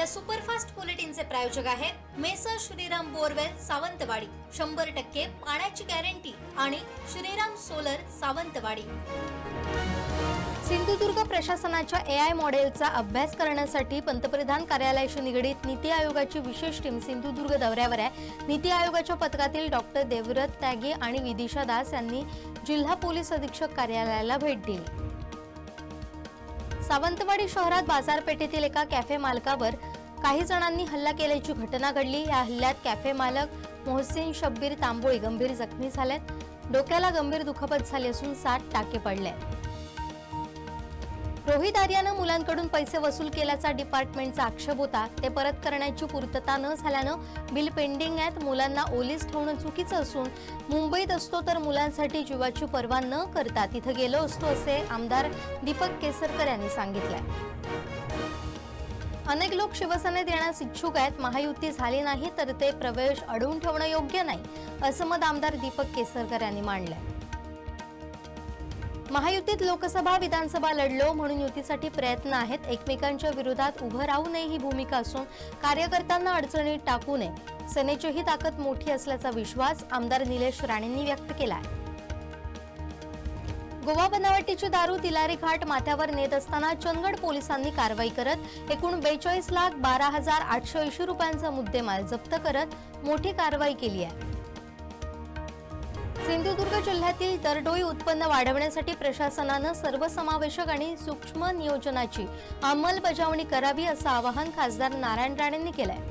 या सुपरफास्ट बुलेटिनचे प्रायोजक आहेत मेसर श्रीराम बोरवेल सावंतवाडी. शंभर टक्के पाण्याची गॅरंटी आणि श्रीराम सोलर सावंतवाडी. सिंधुदुर्ग प्रशासनाच्या ए आय मॉडेलचा अभ्यास करण्यासाठी पंतप्रधान कार्यालयाशी निगडीत नीती आयोगाची विशेष टीम सिंधुदुर्ग दौऱ्यावर आहे. नीती आयोगाच्या पथकातील डॉक्टर देवव्रत त्यागे आणि विदिशा दास यांनी जिल्हा पोलीस अधीक्षक कार्यालयाला भेट दिली. सावंतवाडी शहरात बाजारपेठेतील एका कॅफे मालकावर काही जणांनी हल्ला केल्याची घटना घडली. या हल्ल्यात कॅफे मालक मोहसिन शब्बीर तांबोळी गंभीर जखमी झाल्यात. डोक्याला गंभीर दुखापत झाली असून सात टाके पडले. रोहित आर्यानं मुलांकडून पैसे वसूल केल्याचा डिपार्टमेंटचा आक्षेप होता. ते परत करण्याची पूर्तता न झाल्यानं बिल पेंडिंग आहेत. मुलांना ओलीस ठेवणं चुकीचं असून मुंबईत असतो तर मुलांसाठी जीवाची पर्वा न करता तिथं गेलो असतो असे आमदार दीपक केसरकर यांनी सांगितलं अनेक लोक शिवसेनेत येण्यास इच्छुक आहेत. महायुती झाली नाही तर ते प्रवेश अडवून ठेवणं योग्य नाही असं मत आमदार दीपक केसरकर यांनी मांडलंय. महायुतीत लोकसभा विधानसभा लढलो म्हणून युतीसाठी प्रयत्न आहेत. एकमेकांच्या विरोधात उभं राहू नये ही भूमिका असून कार्यकर्त्यांना अडचणीत टाकू नये. सेनेचीही ताकद मोठी असल्याचा विश्वास आमदार निलेश राणेंनी व्यक्त केला आहे गोवा बनावटीची दारू तिलारी घाट माथ्यावर नेत असताना चंदगड पोलिसांनी कारवाई करत एकूण बेचाळीस लाख बारा हजार आठशे ऐंशी रुपयांचा मुद्देमाल जप्त करत मोठी कारवाई केली आहे. सिंधुदुर्ग जिल्ह्यातील दरडोई उत्पन्न वाढवण्यासाठी प्रशासनानं सर्वसमावेशक आणि सूक्ष्म नियोजनाची अंमलबजावणी करावी असं आवाहन खासदार नारायण राणेंनी केलं आहे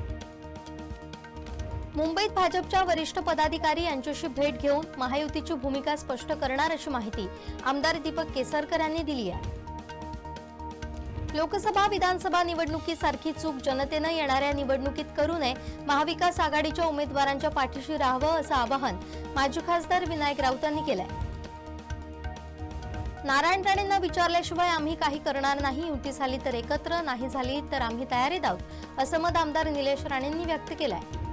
मुंबईत भाजपच्या वरिष्ठ पदाधिकारी यांच्याशी भेट घेऊन महायुतीची भूमिका स्पष्ट करणार अशी माहिती आमदार दीपक केसरकर यांनी दिली आहे. लोकसभा विधानसभा निवडणुकीसारखी चूक जनतेनं येणाऱ्या निवडणुकीत करू नये महाविकास आघाडीच्या उमेदवारांच्या पाठीशी राहावं असं आवाहन माजी खासदार विनायक राऊत यांनी केलंय. नारायण राणेंना विचारल्याशिवाय आम्ही काही करणार नाही युती झाली तर एकत्र नाही झाली तर आम्ही तयारीत आहोत असं मत आमदार निलेश राणेंनी व्यक्त केलंय.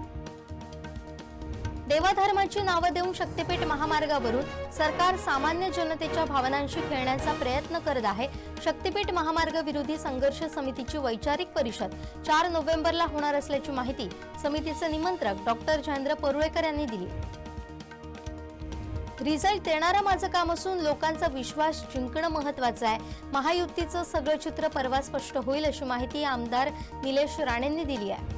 देवाधर्माची नावं देऊन शक्तीपीठ महामार्गावरून सरकार सामान्य जनतेच्या भावनांशी खेळण्याचा प्रयत्न करत आहे. शक्तीपीठ महामार्ग विरोधी संघर्ष समितीची वैचारिक परिषद चार नोव्हेंबरला होणार असल्याची माहिती समितीचे निमंत्रक डॉक्टर जयेंद्र परुळेकर यांनी दिली. रिझल्ट देणारं माझं काम असून लोकांचा विश्वास जिंकणं महत्वाचं आहे. महायुतीचं सगळं चित्र परवा स्पष्ट होईल अशी माहिती आमदार निलेश राणेंनी दिली आहे.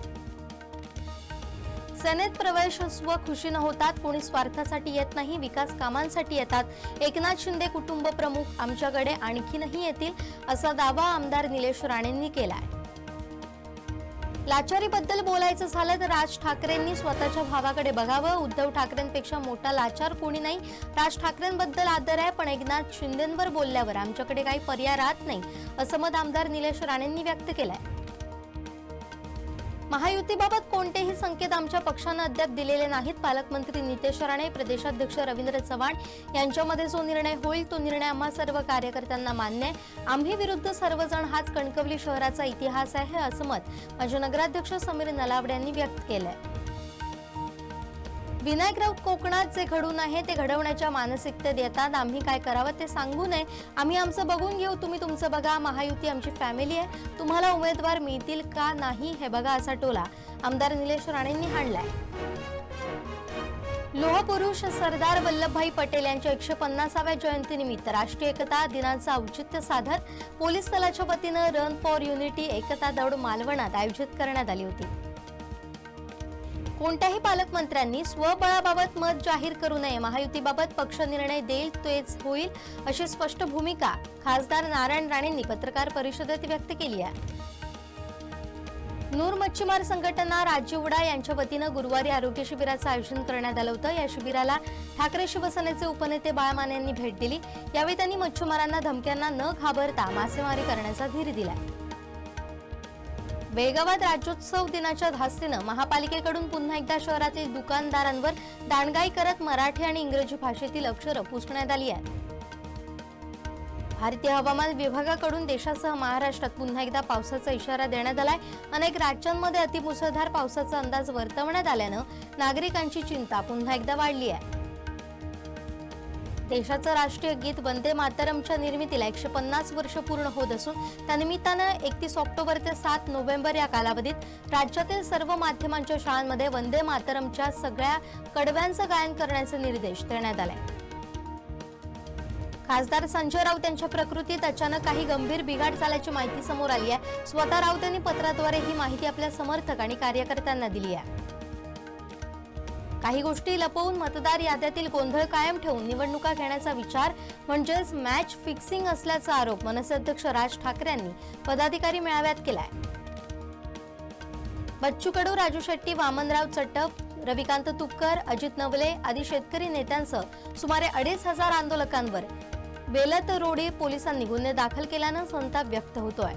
सेनेत प्रवेश स्व खुशीनं होतात कोणी स्वार्थासाठी येत नाही विकास कामांसाठी येतात. एकनाथ शिंदे कुटुंब प्रमुख आमच्याकडे आणखीनही येतील असा दावा आमदार निलेश राणेंनी केलाय. लाचारीबद्दल बोलायचं झालं तर राज ठाकरेंनी स्वतःच्या भावाकडे बघावं. उद्धव ठाकरेंपेक्षा मोठा लाचार कोणी नाही. राज ठाकरेंबद्दल आदर आहे पण एकनाथ शिंदेंवर बोलल्यावर आमच्याकडे काही पर्याय राहत नाही असं मत आमदार निलेश राणेंनी व्यक्त केलंय. महायुतीबाबत कोणतेही संकेत आमच्या पक्षानं अद्याप दिलेले नाहीत. पालकमंत्री नितेश राणे प्रदेशाध्यक्ष रवींद्र चव्हाण यांच्यामध्ये जो निर्णय होईल तो निर्णय आम्हा सर्व कार्यकर्त्यांना मान्य आहे. आम्ही विरुद्ध सर्वजण हाच कणकवली शहराचा इतिहास आहे असं मत माजी नगराध्यक्ष समीर नलावडे यांनी व्यक्त केलंय. विनायक राऊत कोकणात जे घडून आहे ते घडवण्याच्या मानसिकतेत येतात. आम्ही काय करावं ते सांगू नये. आम्ही आमचं बघून घेऊ. तुम्ही तुमचं बघा. महायुती आमची फॅमिली आहे. तुम्हाला उमेदवार मिळतील का नाही हे बघा असा टोला आमदार निलेश राणेंनी हाणलाय. लोहपुरुष सरदार वल्लभभाई पटेल यांच्या एकशे पन्नासाव्या जयंतीनिमित्त राष्ट्रीय एकता दिनाचं औचित्य साधत पोलीस दलाच्या वतीनं रन फॉर युनिटी एकता दौड मालवणात आयोजित करण्यात आली होती. कोणत्याही पालकमंत्र्यांनी स्वबळाबाबत मत जाहीर करू नये. महायुतीबाबत पक्ष निर्णय देईल तेच होईल अशी स्पष्ट भूमिका खासदार नारायण राणेंनी पत्रकार परिषदेत व्यक्त केली आहे. नूर मच्छीमार संघटना राजीवडा यांच्या वतीनं गुरुवारी आरोग्य शिबिराचं आयोजन करण्यात आलं होतं. या शिबिराला ठाकरे शिवसेनेचे उपनेते बाळमान यांनी भेट दिली. यावेळी त्यांनी मच्छीमारांना धमक्यांना न घाबरता मासेमारी करण्याचा धीर दिला बेळगावात राज्योत्सव दिनाच्या धास्तीनं महापालिकेकडून पुन्हा एकदा शहरातील दुकानदारांवर दांडगाई करत मराठी आणि इंग्रजी भाषेतील अक्षरं पुसण्यात आली आहेत. भारतीय हवामान विभागाकडून देशासह महाराष्ट्रात पुन्हा एकदा पावसाचा इशारा देण्यात आलाय. अनेक राज्यांमध्ये अतिमुसळधार पावसाचा अंदाज वर्तवण्यात आल्यानं नागरिकांची चिंता पुन्हा एकदा वाढली आहे. देशाचं राष्ट्रीय गीत वंदे मातरमच्या निर्मितीला एकशे पन्नास वर्ष पूर्ण होत असून त्यानिमित्तानं एकतीस ऑक्टोबर ते सात नोव्हेंबर या कालावधीत राज्यातील सर्व माध्यमांच्या शाळांमध्ये वंदे मातरमच्या सगळ्या कडव्यांचं गायन करण्याचे निर्देश देण्यात आले. खासदार संजय राऊत यांच्या प्रकृतीत अचानक काही गंभीर बिघाड झाल्याची माहिती समोर आली आहे. स्वतः राऊत यांनी पत्राद्वारे ही माहिती आपल्या समर्थक आणि कार्यकर्त्यांना दिली आहे. काही गोष्टी लपवून मतदार याद्यातील गोंधळ कायम ठेवून निवडणुका घेण्याचा विचार म्हणजेच मॅच फिक्सिंग असल्याचा आरोप मनसे अध्यक्ष राज ठाकरे यांनी पदाधिकारी मेळाव्यात केलाय. बच्चू कडू राजू शेट्टी वामनराव चट्टप रविकांत तुपकर अजित नवले आदी शेतकरी नेत्यांसह सुमारे अडीच हजार आंदोलकांवर वेलत रोडे पोलिसांनी गुन्हे दाखल केल्यानं संताप व्यक्त होतोय.